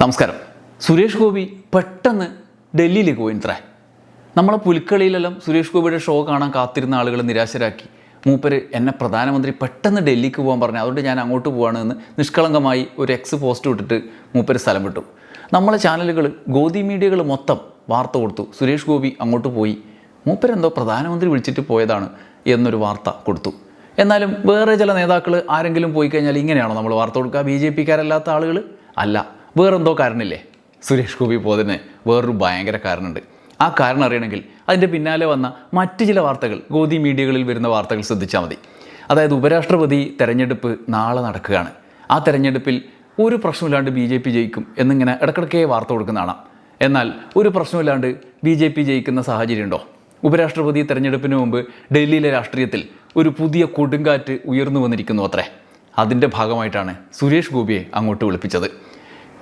നമസ്കാരം. സുരേഷ് ഗോപി പെട്ടെന്ന് ഡൽഹിയിലേക്ക് പോയി ഇത്രേ നമ്മളെ പുലിക്കളിയിലെല്ലാം സുരേഷ് ഗോപിയുടെ ഷോ കാണാൻ കാത്തിരുന്ന ആളുകൾ നിരാശരാക്കി. മൂപ്പര് എന്നെ പ്രധാനമന്ത്രി പെട്ടെന്ന് ഡൽഹിക്ക് പോകാൻ പറഞ്ഞു അതുകൊണ്ട് ഞാൻ അങ്ങോട്ട് പോവാണ് എന്ന് നിഷ്കളങ്കമായി ഒരു എക്സ് പോസ്റ്റ് വിട്ടിട്ട് മൂപ്പര് സ്ഥലം വിട്ടു നമ്മളെ ചാനലുകൾ ഗോതി മീഡിയകൾ മൊത്തം വാർത്ത കൊടുത്തു. സുരേഷ് ഗോപി അങ്ങോട്ട് പോയി. മൂപ്പരെന്തോ പ്രധാനമന്ത്രി വിളിച്ചിട്ട് പോയതാണ് എന്നൊരു വാർത്ത കൊടുത്തു. എന്നാലും വേറെ ചില നേതാക്കൾ ആരെങ്കിലും പോയി കഴിഞ്ഞാൽ ഇങ്ങനെയാണോ നമ്മൾ വാർത്ത കൊടുക്കുക? ബി ജെ പിക്കാരല്ലാത്ത ആളുകൾ അല്ല. വേറെന്തോ കാരണമില്ലേ സുരേഷ് ഗോപി പോയതിന് വേറൊരു ഭയങ്കര കാരണമുണ്ട്. ആ കാരണം അറിയണമെങ്കിൽ അതിന്റെ പിന്നാലെ വന്ന മറ്റ് ചില വാർത്തകൾ ഗോദി മീഡിയകളിൽ വരുന്ന വാർത്തകൾ ശ്രദ്ധിച്ചാൽ മതി. അതായത് ഉപരാഷ്ട്രപതി തെരഞ്ഞെടുപ്പ് നാളെ നടക്കുകയാണ്. ആ തെരഞ്ഞെടുപ്പിൽ ഒരു പ്രശ്നമില്ലാണ്ട് ബി ജെ പി ജയിക്കും എന്നിങ്ങനെ ഇടക്കിടക്കേ വാർത്ത കൊടുക്കുന്ന കാണാം. എന്നാൽ ഒരു പ്രശ്നമില്ലാണ്ട് ബി ജെ പി ജയിക്കുന്ന സാഹചര്യമുണ്ടോ? ഉപരാഷ്ട്രപതി തെരഞ്ഞെടുപ്പിന് മുമ്പ് ഡൽഹിയിലെ രാഷ്ട്രീയത്തിൽ ഒരു പുതിയ കൊടുങ്കാറ്റ് ഉയർന്നു വന്നിരിക്കുന്നു അത്രേ. അതിന്റെ ഭാഗമായിട്ടാണ് സുരേഷ് ഗോപിയെ അങ്ങോട്ട് വിളിപ്പിച്ചത്.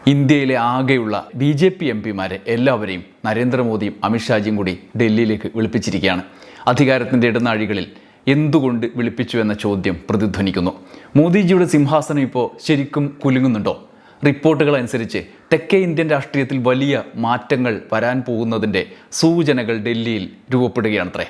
ഇന്ത്യയിലെ ആകെയുള്ള ബി ജെ പി എം പിമാരെ എല്ലാവരെയും നരേന്ദ്രമോദിയും അമിത്ഷാജിയും കൂടി ഡൽഹിയിലേക്ക് വിളിപ്പിച്ചിരിക്കുകയാണ്. അധികാരത്തിന്റെ ഇടനാഴികളിൽ എന്തുകൊണ്ട് വിളിപ്പിച്ചു എന്ന ചോദ്യം പ്രതിധ്വനിക്കുന്നു. മോദിജിയുടെ സിംഹാസനം ഇപ്പോൾ ശരിക്കും കുലുങ്ങുന്നുണ്ടോ? റിപ്പോർട്ടുകൾ അനുസരിച്ച് തെക്കേ ഇന്ത്യൻ രാഷ്ട്രീയത്തിൽ വലിയ മാറ്റങ്ങൾ വരാൻ പോകുന്നതിന്റെ സൂചനകൾ ഡൽഹിയിൽ രൂപപ്പെടുകയാണത്രേ.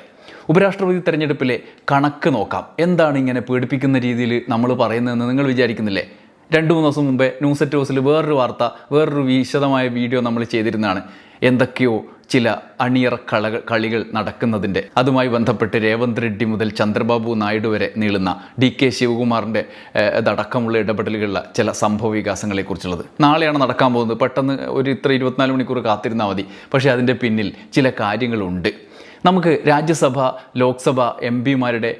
ഉപരാഷ്ട്രപതി തെരഞ്ഞെടുപ്പിലെ കണക്ക് നോക്കാം. എന്താണ് ഇങ്ങനെ പേടിപ്പിക്കുന്ന രീതിയിൽ നമ്മൾ പറയുന്നതെന്ന് നിങ്ങൾ വിചാരിക്കുന്നില്ലേ? രണ്ട് മൂന്ന് ദിവസം മുമ്പേ ന്യൂസ് ഹൗസിൽ വേറൊരു വാർത്ത വേറൊരു വിശദമായ വീഡിയോ നമ്മൾ ചെയ്തിരുന്നതാണ്. എന്തൊക്കെയോ ചില അണിയറ കളകൾ കളികൾ നടക്കുന്നതിന്റെ. അതുമായി ബന്ധപ്പെട്ട് രേവന്ത് റെഡ്ഡി മുതൽ ചന്ദ്രബാബു നായിഡു വരെ നീളുന്ന ഡി കെ ശിവകുമാറിന്റെ ഏഹ്, ഇതടക്കമുള്ള ഇടപെടലുകളിലെ ചില സംഭവ വികാസങ്ങളെക്കുറിച്ചുള്ളത്. നാളെയാണ് നടക്കാൻ പോകുന്നത്. പെട്ടെന്ന് ഒരു ഇത്ര ഇരുപത്തിനാല് മണിക്കൂർ കാത്തിരുന്നാൽ മതി. പക്ഷേ അതിന്റെ പിന്നിൽ ചില കാര്യങ്ങളുണ്ട്. നമുക്ക് രാജ്യസഭ ലോക്സഭ എം പിമാരുടെ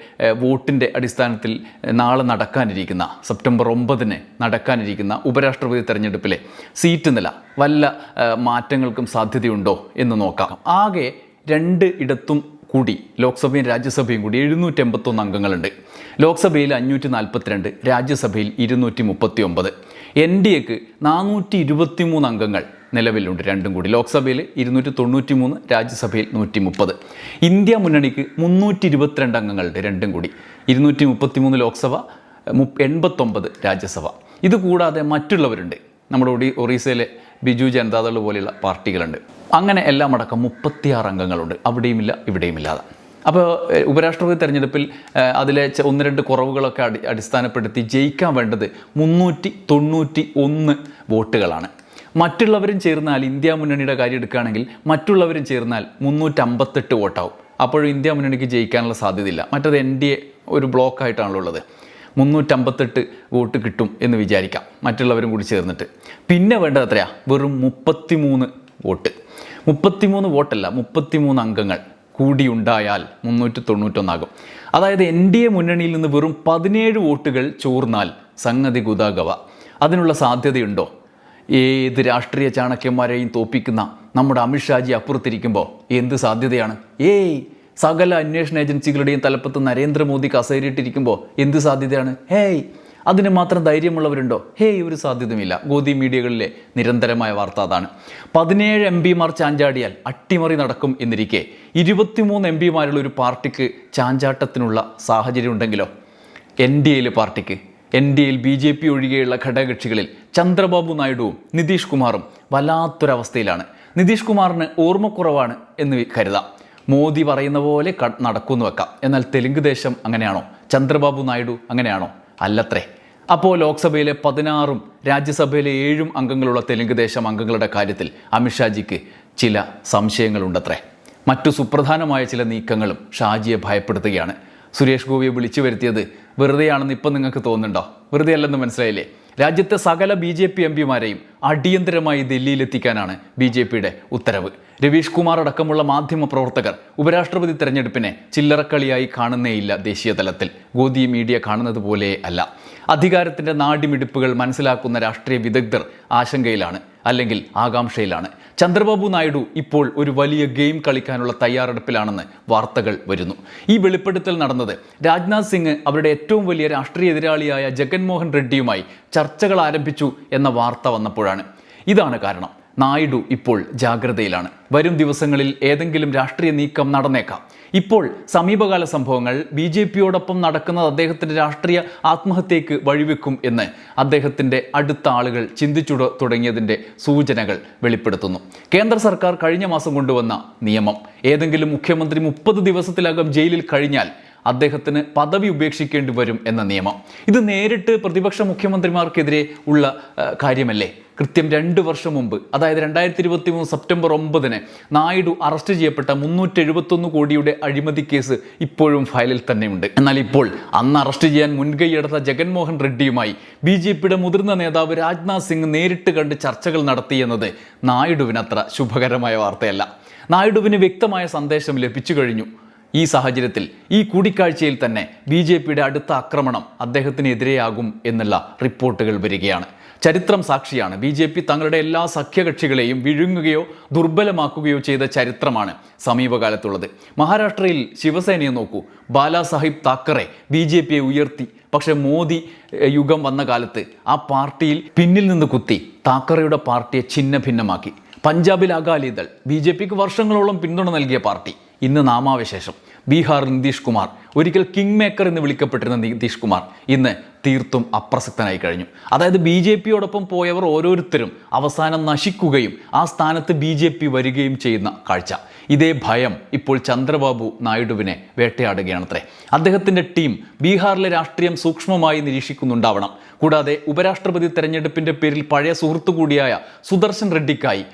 വോട്ടിന്റെ അടിസ്ഥാനത്തിൽ നാളെ നടക്കാനിരിക്കുന്ന സെപ്റ്റംബർ ഒമ്പതിന് നടക്കാനിരിക്കുന്ന ഉപരാഷ്ട്രപതി തെരഞ്ഞെടുപ്പിലെ സീറ്റ് നില വല്ല മാറ്റങ്ങൾക്കും സാധ്യതയുണ്ടോ എന്ന് നോക്കാം. ആകെ രണ്ട് ഇടത്തും കൂടി ലോക്സഭയും രാജ്യസഭയും കൂടി എഴുന്നൂറ്റി എൺപത്തൊന്ന് അംഗങ്ങളുണ്ട്. ലോക്സഭയിൽ അഞ്ഞൂറ്റി നാൽപ്പത്തിരണ്ട് രാജ്യസഭയിൽ ഇരുന്നൂറ്റി മുപ്പത്തി ഒമ്പത് എൻ ഡി എക്ക് നാനൂറ്റി ഇരുപത്തി മൂന്ന് അംഗങ്ങൾ നിലവിലുണ്ട് രണ്ടും കൂടി. ലോക്സഭയിൽ ഇരുന്നൂറ്റി തൊണ്ണൂറ്റി മൂന്ന് രാജ്യസഭയിൽ നൂറ്റി മുപ്പത് ഇന്ത്യ മുന്നണിക്ക് മുന്നൂറ്റി ഇരുപത്തിരണ്ട് അംഗങ്ങളുണ്ട് രണ്ടും കൂടി. ഇരുന്നൂറ്റി മുപ്പത്തി മൂന്ന് ലോക്സഭ മുപ്പ എൺപത്തൊമ്പത് രാജ്യസഭ. ഇതുകൂടാതെ മറ്റുള്ളവരുണ്ട്. നമ്മുടെ ഒഡി ഒറീസയിലെ ബിജു ജനതാദൾ പോലെയുള്ള പാർട്ടികളുണ്ട്. അങ്ങനെ എല്ലാം അടക്കം മുപ്പത്തിയാറ് അംഗങ്ങളുണ്ട്. അവിടെയുമില്ല ഇവിടെയുമില്ലാതെ. അപ്പോൾ ഉപരാഷ്ട്രപതി തെരഞ്ഞെടുപ്പിൽ അതിലെ ഒന്ന് രണ്ട് കുറവുകളൊക്കെ അടി അടിസ്ഥാനപ്പെടുത്തി ജയിക്കാൻ വേണ്ടത് മുന്നൂറ്റി തൊണ്ണൂറ്റി ഒന്ന് വോട്ടുകളാണ്. മറ്റുള്ളവരും ചേർന്നാൽ ഇന്ത്യ മുന്നണിയുടെ കാര്യം എടുക്കുകയാണെങ്കിൽ മറ്റുള്ളവരും ചേർന്നാൽ മുന്നൂറ്റമ്പത്തെട്ട് വോട്ടാവും. അപ്പോഴും ഇന്ത്യ മുന്നണിക്ക് ജയിക്കാനുള്ള സാധ്യതയില്ല. മറ്റത് എൻ ഡി എ ഒരു ബ്ലോക്കായിട്ടാണല്ലോ ഉള്ളത്. മുന്നൂറ്റമ്പത്തെട്ട് വോട്ട് കിട്ടും എന്ന് വിചാരിക്കാം മറ്റുള്ളവരും കൂടി ചേർന്നിട്ട്. പിന്നെ വേണ്ടത് എത്രയാ? വെറും മുപ്പത്തിമൂന്ന് വോട്ട്. മുപ്പത്തിമൂന്ന് വോട്ടല്ല മുപ്പത്തിമൂന്ന് അംഗങ്ങൾ. കൂടിയുണ്ടായാൽ മുന്നൂറ്റി തൊണ്ണൂറ്റൊന്നാകും അതായത് എൻ ഡി എ മുന്നണിയിൽ നിന്ന് വെറും പതിനേഴ് വോട്ടുകൾ ചോർന്നാൽ സംഗതി ഗുദാഗവ അതിനുള്ള സാധ്യതയുണ്ടോ? ഏത് രാഷ്ട്രീയ ചാണക്യന്മാരെയും തോപ്പിക്കുന്ന നമ്മുടെ അമിത്ഷാജി അപ്പുറത്തിരിക്കുമ്പോൾ എന്ത് സാധ്യതയാണ്? ഏയ് സകല അന്വേഷണ ഏജൻസികളുടെയും തലപ്പത്ത് നരേന്ദ്രമോദി കസേരിട്ടിരിക്കുമ്പോൾ എന്ത് സാധ്യതയാണ്? ഹേയ് അതിന് മാത്രം ധൈര്യമുള്ളവരുണ്ടോ? ഹേ ഒരു സാധ്യതയുമില്ല. ഗോദി മീഡിയകളിലെ നിരന്തരമായ വാർത്ത അതാണ്. പതിനേഴ് എം പിമാർ ചാഞ്ചാടിയാൽ അട്ടിമറി നടക്കും എന്നിരിക്കെ ഇരുപത്തിമൂന്ന് എം പിമാരുള്ള ഒരു പാർട്ടിക്ക് ചാഞ്ചാട്ടത്തിനുള്ള സാഹചര്യം ഉണ്ടെങ്കിലോ? എൻ ഡി എയിലെ പാർട്ടിക്ക്. എൻ ഡി എയിൽ ബി ജെ പി ഒഴികെയുള്ള ഘടകകക്ഷികളിൽ ചന്ദ്രബാബു നായിഡുവും നിതീഷ് കുമാറും വല്ലാത്തൊരവസ്ഥയിലാണ്. നിതീഷ് കുമാറിന് ഓർമ്മക്കുറവാണ് എന്ന് കരുതാം. മോദി പറയുന്ന പോലെ നടക്കുമെന്ന് വെക്കാം. എന്നാൽ തെലുങ്ക് ദേശം അങ്ങനെയാണോ? ചന്ദ്രബാബു നായിഡു അങ്ങനെയാണോ? അല്ലത്രേ. അപ്പോൾ ലോക്സഭയിലെ പതിനാറും രാജ്യസഭയിലെ ഏഴും അംഗങ്ങളുള്ള തെലുങ്ക് ദേശം അംഗങ്ങളുടെ കാര്യത്തിൽ അമിത്ഷാജിക്ക് ചില സംശയങ്ങളുണ്ടത്രേ. മറ്റു സുപ്രധാനമായ ചില നീക്കങ്ങളും ഷാജിയെ ഭയപ്പെടുത്തുകയാണ്. സുരേഷ് ഗോപിയെ വിളിച്ചു വരുത്തിയത് വെറുതെയാണെന്ന് ഇപ്പം നിങ്ങൾക്ക് തോന്നുന്നുണ്ടോ? വെറുതെ അല്ലെന്ന് മനസ്സിലായില്ലേ? രാജ്യത്തെ സകല ബി ജെ പി എം പിമാരെയും അടിയന്തരമായി ദില്ലിയിലെത്തിക്കാനാണ് ബി ജെ പിയുടെ ഉത്തരവ്. രവീഷ് കുമാർ അടക്കമുള്ള മാധ്യമ പ്രവർത്തകർ ഉപരാഷ്ട്രപതി തെരഞ്ഞെടുപ്പിനെ ചില്ലറക്കളിയായി കാണുന്നേയില്ല ദേശീയ തലത്തിൽ ഗോദി മീഡിയ കാണുന്നത് പോലെ അല്ല. അധികാരത്തിന്റെ നാടിമിടിപ്പുകൾ മനസ്സിലാക്കുന്ന രാഷ്ട്രീയ വിദഗ്ധർ ആശങ്കയിലാണ്. അല്ലെങ്കിൽ ആകാംക്ഷയിലാണ്. ചന്ദ്രബാബു നായിഡു ഇപ്പോൾ ഒരു വലിയ ഗെയിം കളിക്കാനുള്ള തയ്യാറെടുപ്പിലാണെന്ന് വാർത്തകൾ വരുന്നു. ഈ വെളിപ്പെടുത്തൽ നടന്നത് രാജ്നാഥ് സിംഗ് അവരുടെ ഏറ്റവും വലിയ രാഷ്ട്രീയ എതിരാളിയായ ജഗൻമോഹൻ റെഡ്ഡിയുമായി ചർച്ചകൾ ആരംഭിച്ചു എന്ന വാർത്ത വന്നപ്പോഴാണ്. ഇതാണ് കാരണം. നായിഡു ഇപ്പോൾ ജാഗ്രതയിലാണ്. വരും ദിവസങ്ങളിൽ ഏതെങ്കിലും രാഷ്ട്രീയ നീക്കം നടന്നേക്കാം. ഇപ്പോൾ സമീപകാല സംഭവങ്ങൾ ബി ജെ പിയോടൊപ്പം നടക്കുന്നത് അദ്ദേഹത്തിന്റെ രാഷ്ട്രീയ ആത്മഹത്യയ്ക്ക് വഴിവെക്കും എന്ന് അദ്ദേഹത്തിന്റെ അടുത്ത ആളുകൾ ചിന്തിച്ചു തുടങ്ങിയതിന്റെ സൂചനകൾ വെളിപ്പെടുത്തുന്നു. കേന്ദ്ര സർക്കാർ കഴിഞ്ഞ മാസം കൊണ്ടുവന്ന നിയമം. ഏതെങ്കിലും മുഖ്യമന്ത്രി മുപ്പത് ദിവസത്തിലകം ജയിലിൽ കഴിഞ്ഞാൽ അദ്ദേഹത്തിന് പദവി ഉപേക്ഷിക്കേണ്ടി വരും എന്ന നിയമം. ഇത് നേരിട്ട് പ്രതിപക്ഷ മുഖ്യമന്ത്രിമാർക്കെതിരെ ഉള്ള കാര്യമല്ലേ? കൃത്യം രണ്ട് വർഷം മുമ്പ് അതായത് രണ്ടായിരത്തി ഇരുപത്തി മൂന്ന് സെപ്റ്റംബർ ഒമ്പതിന് നായിഡു അറസ്റ്റ് ചെയ്യപ്പെട്ട മുന്നൂറ്റി എഴുപത്തൊന്ന് കോടിയുടെ അഴിമതി കേസ് ഇപ്പോഴും ഫയലിൽ തന്നെയുണ്ട്. എന്നാൽ ഇപ്പോൾ അന്ന് അറസ്റ്റ് ചെയ്യാൻ മുൻകൈയെടുത്ത ജഗൻമോഹൻ റെഡ്ഡിയുമായി ബി ജെ പിയുടെ മുതിർന്ന നേതാവ് രാജ്നാഥ് സിംഗ് നേരിട്ട് കണ്ട് ചർച്ചകൾ നടത്തിയെന്നത് നായിഡുവിനത്ര ശുഭകരമായ വാർത്തയല്ല. നായിഡുവിന് വ്യക്തമായ സന്ദേശം ലഭിച്ചു കഴിഞ്ഞു. ഈ സാഹചര്യത്തിൽ ഈ കൂടിക്കാഴ്ചയിൽ തന്നെ ബി ജെ പിയുടെ അടുത്ത ആക്രമണം അദ്ദേഹത്തിനെതിരെയാകും എന്നുള്ള റിപ്പോർട്ടുകൾ വരികയാണ്. ചരിത്രം സാക്ഷിയാണ്. ബി ജെ പി തങ്ങളുടെ എല്ലാ സഖ്യകക്ഷികളെയും വിഴുങ്ങുകയോ ദുർബലമാക്കുകയോ ചെയ്ത ചരിത്രമാണ് സമീപകാലത്തുള്ളത്. മഹാരാഷ്ട്രയിൽ ശിവസേനയെ നോക്കൂ. ബാലാസാഹിബ് താക്കറെ ബി ജെ പിയെ ഉയർത്തി. പക്ഷേ മോദി യുഗം വന്ന കാലത്ത് ആ പാർട്ടിയിൽ പിന്നിൽ നിന്ന് കുത്തി താക്കറയുടെ പാർട്ടിയെ ഛിന്ന ഭിന്നമാക്കി പഞ്ചാബിൽ അകാലിദൾ ബി ജെ പിക്ക് വർഷങ്ങളോളം പിന്തുണ നൽകിയ പാർട്ടി. ഇന്ന് നാമാവശേഷം. ബീഹാറിൽ നിതീഷ് കുമാർ ഒരിക്കൽ കിങ് മേക്കർ എന്ന് വിളിക്കപ്പെട്ടിരുന്ന നിതീഷ് കുമാർ ഇന്ന് തീർത്തും അപ്രസക്തനായി കഴിഞ്ഞു. അതായത് ബി ജെ പിയോടൊപ്പം പോയവർ ഓരോരുത്തരും അവസാനം നശിക്കുകയും ആ സ്ഥാനത്ത് ബി ജെ പി വരികയും ചെയ്യുന്ന കാഴ്ച. ഇതേ ഭയം ഇപ്പോൾ ചന്ദ്രബാബു നായിഡുവിനെ വേട്ടയാടുകയാണത്രേ. അദ്ദേഹത്തിന്റെ ടീം ബീഹാറിലെ രാഷ്ട്രീയം സൂക്ഷ്മമായി നിരീക്ഷിക്കുന്നുണ്ടാവണം. കൂടാതെ ഉപരാഷ്ട്രപതി തെരഞ്ഞെടുപ്പിന്റെ പേരിൽ പഴയ സുഹൃത്തു കൂടിയായ സുദർശൻ റെഡ്ഡിക്കായി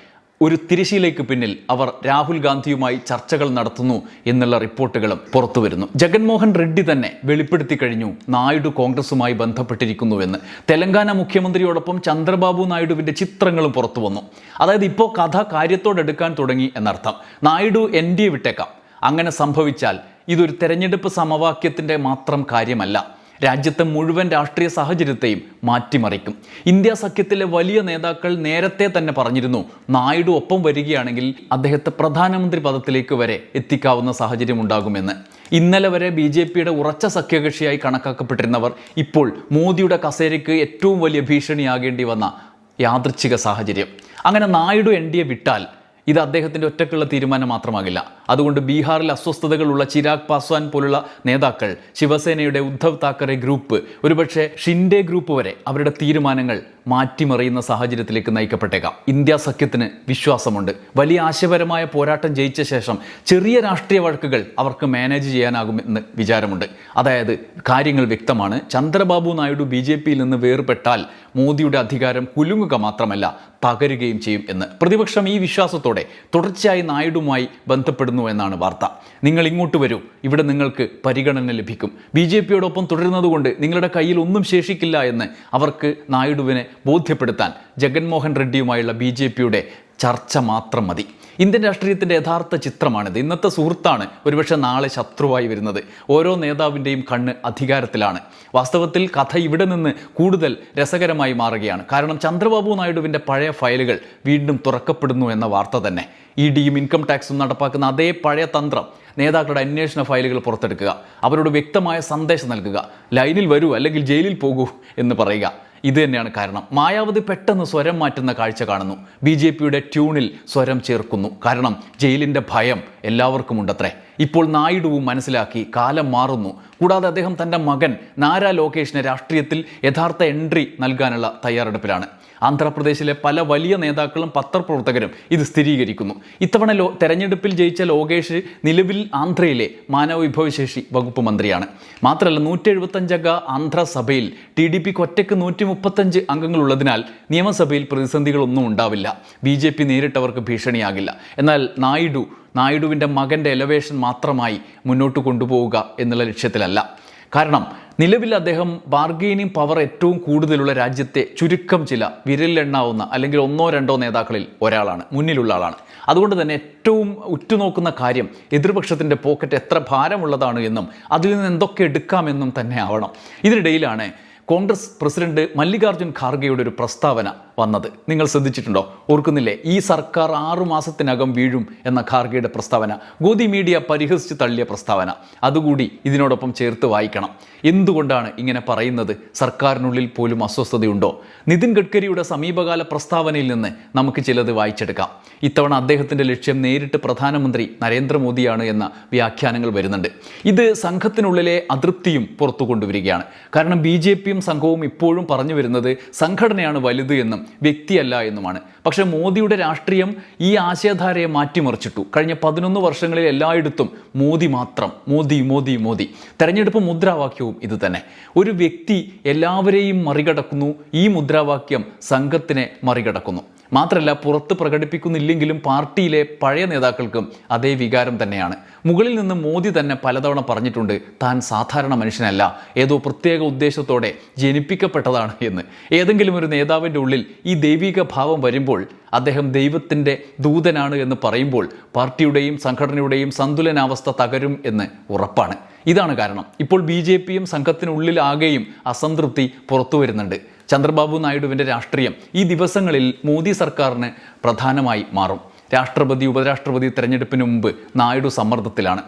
ഒരു തിരിശീലയ്ക്ക് പിന്നിൽ അവർ രാഹുൽ ഗാന്ധിയുമായി ചർച്ചകൾ നടത്തുന്നു എന്നുള്ള റിപ്പോർട്ടുകളും പുറത്തുവരുന്നു ജഗൻമോഹൻ റെഡ്ഡി തന്നെ വെളിപ്പെടുത്തി കഴിഞ്ഞു നായിഡു കോൺഗ്രസുമായി ബന്ധപ്പെട്ടിരിക്കുന്നുവെന്ന്. തെലങ്കാന മുഖ്യമന്ത്രിയോടൊപ്പം ചന്ദ്രബാബു നായിഡുവിന്റെ ചിത്രങ്ങളും പുറത്തു വന്നു. അതായത് ഇപ്പോൾ കഥ കാര്യത്തോടെടുക്കാൻ തുടങ്ങി എന്നർത്ഥം. നായിഡു എൻ ഡി എ വിട്ടേക്കാം. അങ്ങനെ സംഭവിച്ചാൽ ഇതൊരു തെരഞ്ഞെടുപ്പ് സമവാക്യത്തിന്റെ മാത്രം കാര്യമല്ല. രാജ്യത്തെ മുഴുവൻ രാഷ്ട്രീയ സാഹചര്യത്തെയും മാറ്റിമറിക്കും. ഇന്ത്യ സഖ്യത്തിലെ വലിയ നേതാക്കൾ നേരത്തെ തന്നെ പറഞ്ഞിരുന്നു നായിഡു ഒപ്പം വരികയാണെങ്കിൽ അദ്ദേഹത്തെ പ്രധാനമന്ത്രി പദത്തിലേക്ക് വരെ എത്തിക്കാവുന്ന സാഹചര്യം ഉണ്ടാകുമെന്ന്. ഇന്നലെ വരെ ബി ജെ പിയുടെ ഉറച്ച സഖ്യകക്ഷിയായി കണക്കാക്കപ്പെട്ടിരുന്നവർ ഇപ്പോൾ മോദിയുടെ കസേരയ്ക്ക് ഏറ്റവും വലിയ ഭീഷണിയാകേണ്ടി വന്ന യാദൃച്ഛിക സാഹചര്യം. അങ്ങനെ നായിഡു എൻ ഡി എ വിട്ടാൽ ഇത് അദ്ദേഹത്തിന്റെ ഒറ്റക്കുള്ള തീരുമാനം മാത്രമാകില്ല. അതുകൊണ്ട് ബീഹാറിൽ അസ്വസ്ഥതകളുള്ള ചിരാഗ് പാസ്വാൻ പോലുള്ള നേതാക്കൾ ശിവസേനയുടെ ഉദ്ധവ് താക്കറെ ഗ്രൂപ്പ് ഒരുപക്ഷെ ഷിൻഡെ ഗ്രൂപ്പ് വരെ അവരുടെ തീരുമാനങ്ങൾ മാറ്റിമറിയുന്ന സാഹചര്യത്തിലേക്ക് നയിക്കപ്പെട്ടേക്കാം. ഇന്ത്യ സഖ്യത്തിന് വിശ്വാസമുണ്ട്. വലിയ ആശയപരമായ പോരാട്ടം ജയിച്ച ശേഷം ചെറിയ രാഷ്ട്രീയ വഴക്കുകൾ അവർക്ക് മാനേജ് ചെയ്യാനാകുമെന്ന് വിചാരമുണ്ട്. അതായത് കാര്യങ്ങൾ വ്യക്തമാണ്. ചന്ദ്രബാബു നായിഡു ബി ജെ പിയിൽ നിന്ന് വേർപെട്ടാൽ മോദിയുടെ അധികാരം കുലുങ്ങുക മാത്രമല്ല തകരുകയും ചെയ്യും എന്ന്. പ്രതിപക്ഷം ഈ വിശ്വാസത്തോടെ തുടർച്ചയായി നായിഡുമായി ബന്ധപ്പെടുന്നു എന്നാണ് വാർത്ത. നിങ്ങൾ ഇങ്ങോട്ട് വരൂ. ഇവിടെ നിങ്ങൾക്ക് പരിഗണന ലഭിക്കും. ബി ജെ പിയോടൊപ്പം തുടരുന്നതുകൊണ്ട് നിങ്ങളുടെ കയ്യിൽ ഒന്നും ശേഷിക്കില്ല എന്ന് അവർക്ക് നായിഡുവിനെ ബോധ്യപ്പെടുത്താൻ ജഗൻമോഹൻ റെഡ്ഡിയുമായുള്ള ബി ജെ പിയുടെ ചർച്ച മാത്രം മതി. ഇന്ത്യൻ രാഷ്ട്രീയത്തിന്റെ യഥാർത്ഥ ചിത്രമാണിത്. ഇന്നത്തെ സുഹൃത്താണ് ഒരുപക്ഷെ നാളെ ശത്രുവായി വരുന്നത്. ഓരോ നേതാവിന്റെയും കണ്ണ് അധികാരത്തിലാണ്. വാസ്തവത്തിൽ കഥ ഇവിടെ നിന്ന് കൂടുതൽ രസകരമായി മാറുകയാണ്. കാരണം ചന്ദ്രബാബു നായിഡുവിന്റെ പഴയ ഫയലുകൾ വീണ്ടും തുറക്കപ്പെടുന്നു എന്ന വാർത്ത തന്നെ. ഇ ഡിയും ഇൻകം ടാക്സും നടപ്പാക്കുന്ന അതേ പഴയ തന്ത്രം നേതാക്കളുടെ അന്വേഷണ ഫയലുകൾ പുറത്തെടുക്കുക. അവരോട് വ്യക്തമായ സന്ദേശം നൽകുക. ലൈനിൽ വരൂ അല്ലെങ്കിൽ ജയിലിൽ പോകൂ എന്ന് പറയുക. ഇത് തന്നെയാണ് കാരണം. മായാവതി പെട്ടെന്ന് സ്വരം മാറ്റുന്ന കാഴ്ച കാണുന്നു. ബി ജെ പിയുടെ ട്യൂണിൽ സ്വരം ചേർക്കുന്നു. കാരണം ജയിലിന്റെ ഭയം എല്ലാവർക്കും ഉണ്ടത്രേ ഇപ്പോൾ നായിഡുവും മനസ്സിലാക്കി കാലം മാറുന്നു. കൂടാതെ അദ്ദേഹം തന്റെ മകൻ നാരാ ലോകേഷിന് രാഷ്ട്രീയത്തിൽ യഥാർത്ഥ എൻട്രി നൽകാനുള്ള തയ്യാറെടുപ്പിലാണ്. ആന്ധ്രാപ്രദേശിലെ പല വലിയ നേതാക്കളും പത്രപ്രവർത്തകരും ഇത് സ്ഥിരീകരിക്കുന്നു. ഇത്തവണ ലോ തെരഞ്ഞെടുപ്പിൽ ജയിച്ച ലോകേഷ് നിലവിൽ ആന്ധ്രയിലെ മാനവ വിഭവശേഷി വകുപ്പ് മന്ത്രിയാണ്. മാത്രമല്ല നൂറ്റി എഴുപത്തഞ്ചംഗ ആന്ധ്രസഭയിൽ ടി ഡി പിക്ക് ഒറ്റയ്ക്ക് നൂറ്റി മുപ്പത്തഞ്ച് അംഗങ്ങളുള്ളതിനാൽ നിയമസഭയിൽ പ്രതിസന്ധികളൊന്നും ഉണ്ടാവില്ല. ബി ജെ പി നേരിട്ടവർക്ക് ഭീഷണിയാകില്ല. എന്നാൽ നായിഡു നായിഡുവിന്റെ മകന്റെ എലവേഷൻ മാത്രമായി മുന്നോട്ട് കൊണ്ടുപോവുക എന്നുള്ള ലക്ഷ്യത്തിലല്ല. കാരണം നിലവിൽ അദ്ദേഹം ബാർഗെയിനിങ് പവർ ഏറ്റവും കൂടുതലുള്ള രാജ്യത്തെ ചുരുക്കം ചില വിരലിലെണ്ണാവുന്ന അല്ലെങ്കിൽ ഒന്നോ രണ്ടോ നേതാക്കളിൽ ഒരാളാണ് മുന്നിലുള്ള ആളാണ്. അതുകൊണ്ട് തന്നെ ഏറ്റവും ഉറ്റുനോക്കുന്ന കാര്യം എതിർപക്ഷത്തിന്റെ പോക്കറ്റ് എത്ര ഭാരമുള്ളതാണ് എന്നും അതിൽ നിന്ന് എന്തൊക്കെ എടുക്കാമെന്നും തന്നെ ആവണം. ഇതിനിടയിലാണ് കോൺഗ്രസ് പ്രസിഡന്റ് മല്ലികാർജുൻ ഖാർഗെയുടെ ഒരു പ്രസ്താവന വന്നത്. നിങ്ങൾ ശ്രദ്ധിച്ചിട്ടുണ്ടോ? ഓർക്കുന്നില്ലേ? ഈ സർക്കാർ ആറു മാസത്തിനകം വീഴും എന്ന ഖാർഗെയുടെ പ്രസ്താവന ഗോദി മീഡിയ പരിഹസിച്ച് തള്ളിയ പ്രസ്താവന. അതുകൂടി ഇതിനോടൊപ്പം ചേർത്ത് വായിക്കണം. എന്തുകൊണ്ടാണ് ഇങ്ങനെ പറയുന്നത്? സർക്കാരിനുള്ളിൽ പോലും അസ്വസ്ഥതയുണ്ടോ? നിതിൻ ഗഡ്കരിയുടെ സമീപകാല പ്രസ്താവനയിൽ നിന്ന് നമുക്ക് ചിലത് വായിച്ചെടുക്കാം. ഇത്തവണ അദ്ദേഹത്തിന്റെ ലക്ഷ്യം നേരിട്ട് പ്രധാനമന്ത്രി നരേന്ദ്രമോദിയാണ് എന്ന വ്യാഖ്യാനങ്ങൾ വരുന്നുണ്ട്. ഇത് സംഘത്തിനുള്ളിലെ അതൃപ്തിയും പുറത്തു കൊണ്ടുവരികയാണ് കാരണം ബി ജെ പിയും സംഘവും ഇപ്പോഴും പറഞ്ഞു വരുന്നത് സംഘടനയാണ് വലുത് എന്നും വ്യക്തിയല്ല എന്നുമാണ്. പക്ഷേ മോദിയുടെ രാഷ്ട്രീയം ഈ ആശയധാരയെ മാറ്റിമറിച്ചിട്ടു. കഴിഞ്ഞ പതിനൊന്ന് വർഷങ്ങളിൽ എല്ലായിടത്തും മോദി മാത്രം മോദി മോദി മോദി. തെരഞ്ഞെടുപ്പ് മുദ്രാവാക്യവും ഇത് തന്നെ. ഒരു വ്യക്തി എല്ലാവരെയും മറികടക്കുന്നു ഈ മുദ്രാവാക്യം സംഘത്തിനെ മറികടക്കുന്നു. മാത്രമല്ല പുറത്ത് പ്രകടിപ്പിക്കുന്നില്ലെങ്കിലും പാർട്ടിയിലെ പഴയ നേതാക്കൾക്കും അതേ വികാരം തന്നെയാണ്. മുകളിൽ നിന്ന് മോദി തന്നെ പലതവണ പറഞ്ഞിട്ടുണ്ട് താൻ സാധാരണ മനുഷ്യനല്ല ഏതോ പ്രത്യേക ഉദ്ദേശത്തോടെ ജനിപ്പിക്കപ്പെട്ടതാണ് എന്ന്. ഏതെങ്കിലും ഒരു നേതാവിന്റെ ഉള്ളിൽ ഈ ദൈവിക ഭാവം വരുമ്പോൾ അദ്ദേഹം ദൈവത്തിന്റെ ദൂതനാണ് എന്ന് പറയുമ്പോൾ പാർട്ടിയുടെയും സംഘടനയുടെയും സന്തുലനാവസ്ഥ തകരും എന്ന് ഉറപ്പാണ്. ഇതാണ് കാരണം. ഇപ്പോൾ ബി ജെ പിയും സംഘത്തിനുള്ളിലാകെയും അസംതൃപ്തി പുറത്തു വരുന്നുണ്ട്. ചന്ദ്രബാബു നായിഡുവിന്റെ രാഷ്ട്രീയം ഈ ദിവസങ്ങളിൽ മോദി സർക്കാരിന് പ്രധാനമായി മാറും. രാഷ്ട്രപതി ഉപരാഷ്ട്രപതി തെരഞ്ഞെടുപ്പിന് മുമ്പ് നായിഡു സമ്മർദ്ദത്തിലാണ്.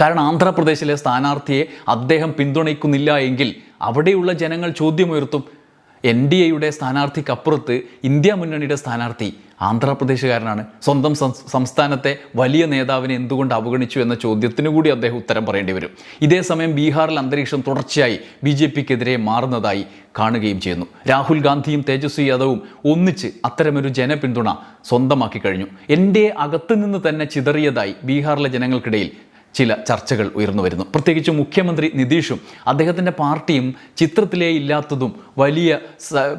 കാരണം ആന്ധ്രാപ്രദേശിലെ സ്ഥാനാർത്ഥിയെ അദ്ദേഹം പിന്തുണയ്ക്കുന്നില്ല എങ്കിൽ അവിടെയുള്ള ജനങ്ങൾ ചോദ്യമുയർത്തും. എൻ ഡി എയുടെ സ്ഥാനാർത്ഥിക്കപ്പുറത്ത് ഇന്ത്യ മുന്നണിയുടെ സ്ഥാനാർത്ഥി ആന്ധ്രാപ്രദേശുകാരനാണ്. സ്വന്തം സംസ്ഥാനത്തെ വലിയ നേതാവിനെ എന്തുകൊണ്ട് അവഗണിച്ചു എന്ന ചോദ്യത്തിന് കൂടി അദ്ദേഹം ഉത്തരം പറയേണ്ടി വരും. ഇതേസമയം ബീഹാറിൽ അന്തരീക്ഷം തുടർച്ചയായി ബി ജെ പിക്കെതിരെ മാറുന്നതായി കാണുകയും ചെയ്യുന്നു. രാഹുൽ ഗാന്ധിയും തേജസ്വി യാദവും ഒന്നിച്ച് അത്തരമൊരു ജനപിന്തുണ സ്വന്തമാക്കി കഴിഞ്ഞു. എന്റെ അകത്തുനിന്ന് തന്നെ ചിതറിയതായി ബീഹാറിലെ ജനങ്ങൾക്കിടയിൽ ചില ചർച്ചകൾ ഉയർന്നു വരുന്നു. പ്രത്യേകിച്ച് മുഖ്യമന്ത്രി നിതീഷും അദ്ദേഹത്തിന്റെ പാർട്ടിയും ചിത്രത്തിലേ ഇല്ലാത്തതും വലിയ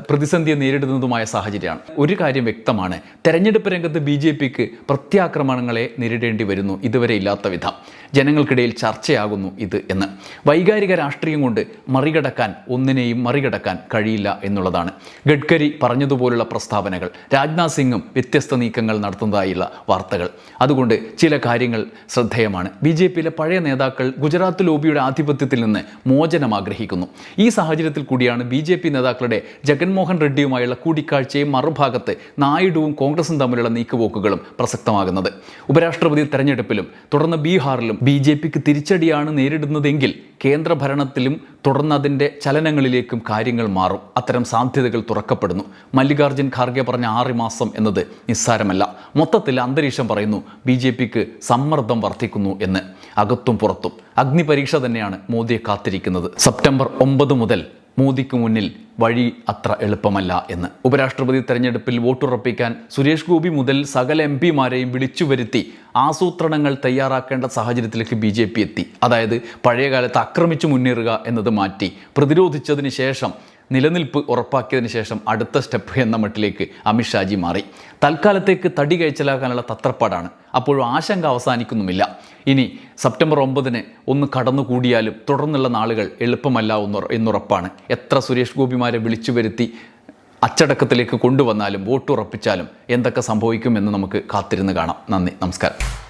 പ്രതിസന്ധിയെ നേരിടുന്നതുമായ സാഹചര്യമാണ്. ഒരു കാര്യം വ്യക്തമാണ്. തെരഞ്ഞെടുപ്പ് രംഗത്ത് ബി ജെ പിക്ക് പ്രത്യാക്രമണങ്ങളെ നേരിടേണ്ടി വരുന്നു. ഇതുവരെ ഇല്ലാത്ത വിധം. ജനങ്ങൾക്കിടയിൽ ചർച്ചയാകുന്നു ഇത് എന്ന്. വൈകാരിക രാഷ്ട്രീയം കൊണ്ട് മറികടക്കാൻ ഒന്നിനെയും മറികടക്കാൻ കഴിയില്ല എന്നുള്ളതാണ്. ഗഡ്കരി പറഞ്ഞതുപോലുള്ള പ്രസ്താവനകൾ രാജ്നാഥ് സിംഗും വ്യത്യസ്ത നീക്കങ്ങൾ നടത്തുന്നതായുള്ള വാർത്തകൾ. അതുകൊണ്ട് ചില കാര്യങ്ങൾ ശ്രദ്ധേയമാണ്. ബി ജെ പിയിലെ പഴയ നേതാക്കൾ ഗുജറാത്ത് ലോബിയുടെ ആധിപത്യത്തിൽ നിന്ന് മോചനം ആഗ്രഹിക്കുന്നു. ഈ സാഹചര്യത്തിൽ കൂടിയാണ് ബി ജെ പി നേതാക്കളുടെ ജഗൻമോഹൻ റെഡ്ഡിയുമായുള്ള കൂടിക്കാഴ്ചയും മറുഭാഗത്ത് നായിഡുവും കോൺഗ്രസും തമ്മിലുള്ള നീക്കുപോക്കുകളും പ്രസക്തമാകുന്നത്. ഉപരാഷ്ട്രപതി തെരഞ്ഞെടുപ്പിലും തുടർന്ന് ബീഹാറിലും ബി ജെ പിക്ക് തിരിച്ചടിയാണ് നേരിടുന്നതെങ്കിൽ കേന്ദ്രഭരണത്തിലും തുടർന്ന് അതിന്റെ ചലനങ്ങളിലേക്കും കാര്യങ്ങൾ മാറും. അത്തരം സാധ്യതകൾ തുറക്കപ്പെടുന്നു. മല്ലികാർജുൻ ഖാർഗെ പറഞ്ഞ ആറ് മാസം എന്നത് നിസ്സാരമല്ല. മൊത്തത്തിൽ അന്തരീക്ഷം പറയുന്നു ബി ജെ പിക്ക് സമ്മർദ്ദം വർദ്ധിക്കുന്നു എന്ന്. അകത്തും പുറത്തും. അഗ്നിപരീക്ഷ തന്നെയാണ് മോദിയെ കാത്തിരിക്കുന്നത്. സെപ്റ്റംബർ ഒമ്പത് മുതൽ മോദിക്ക് മുന്നിൽ വഴി അത്ര എളുപ്പമല്ല എന്ന്. ഉപരാഷ്ട്രപതി തെരഞ്ഞെടുപ്പിൽ വോട്ടുറപ്പിക്കാൻ സുരേഷ് ഗോപി മുതൽ സകല എം പിമാരെയും വിളിച്ചു വരുത്തി ആസൂത്രണങ്ങൾ തയ്യാറാക്കേണ്ട സാഹചര്യത്തിലേക്ക് ബി ജെ പി എത്തി. അതായത് പഴയകാലത്ത് ആക്രമിച്ചു മുന്നേറുക എന്നത് മാറ്റി പ്രതിരോധിച്ചതിന് ശേഷം നിലനിൽപ്പ് ഉറപ്പാക്കിയതിന് ശേഷം അടുത്ത സ്റ്റെപ്പ് എന്ന മട്ടിലേക്ക് അമിത്ഷാജി മാറി. തൽക്കാലത്തേക്ക് തടി കഴിച്ചലാക്കാനുള്ള തത്രപ്പാടാണ്. അപ്പോഴും ആശങ്ക അവസാനിക്കുന്നുമില്ല. ഇനി സെപ്റ്റംബർ ഒമ്പതിന് ഒന്ന് കടന്നുകൂടിയാലും തുടർന്നുള്ള നാളുകൾ എളുപ്പമല്ല എന്ന് എന്നുറപ്പാണ്. എത്ര സുരേഷ് ഗോപിമാരെ വിളിച്ചു വരുത്തി അച്ചടക്കത്തിലേക്ക് കൊണ്ടുവന്നാലും വോട്ടുറപ്പിച്ചാലും എന്തൊക്കെ സംഭവിക്കുമെന്ന് നമുക്ക് കാത്തിരുന്ന് കാണാം. നന്ദി നമസ്കാരം.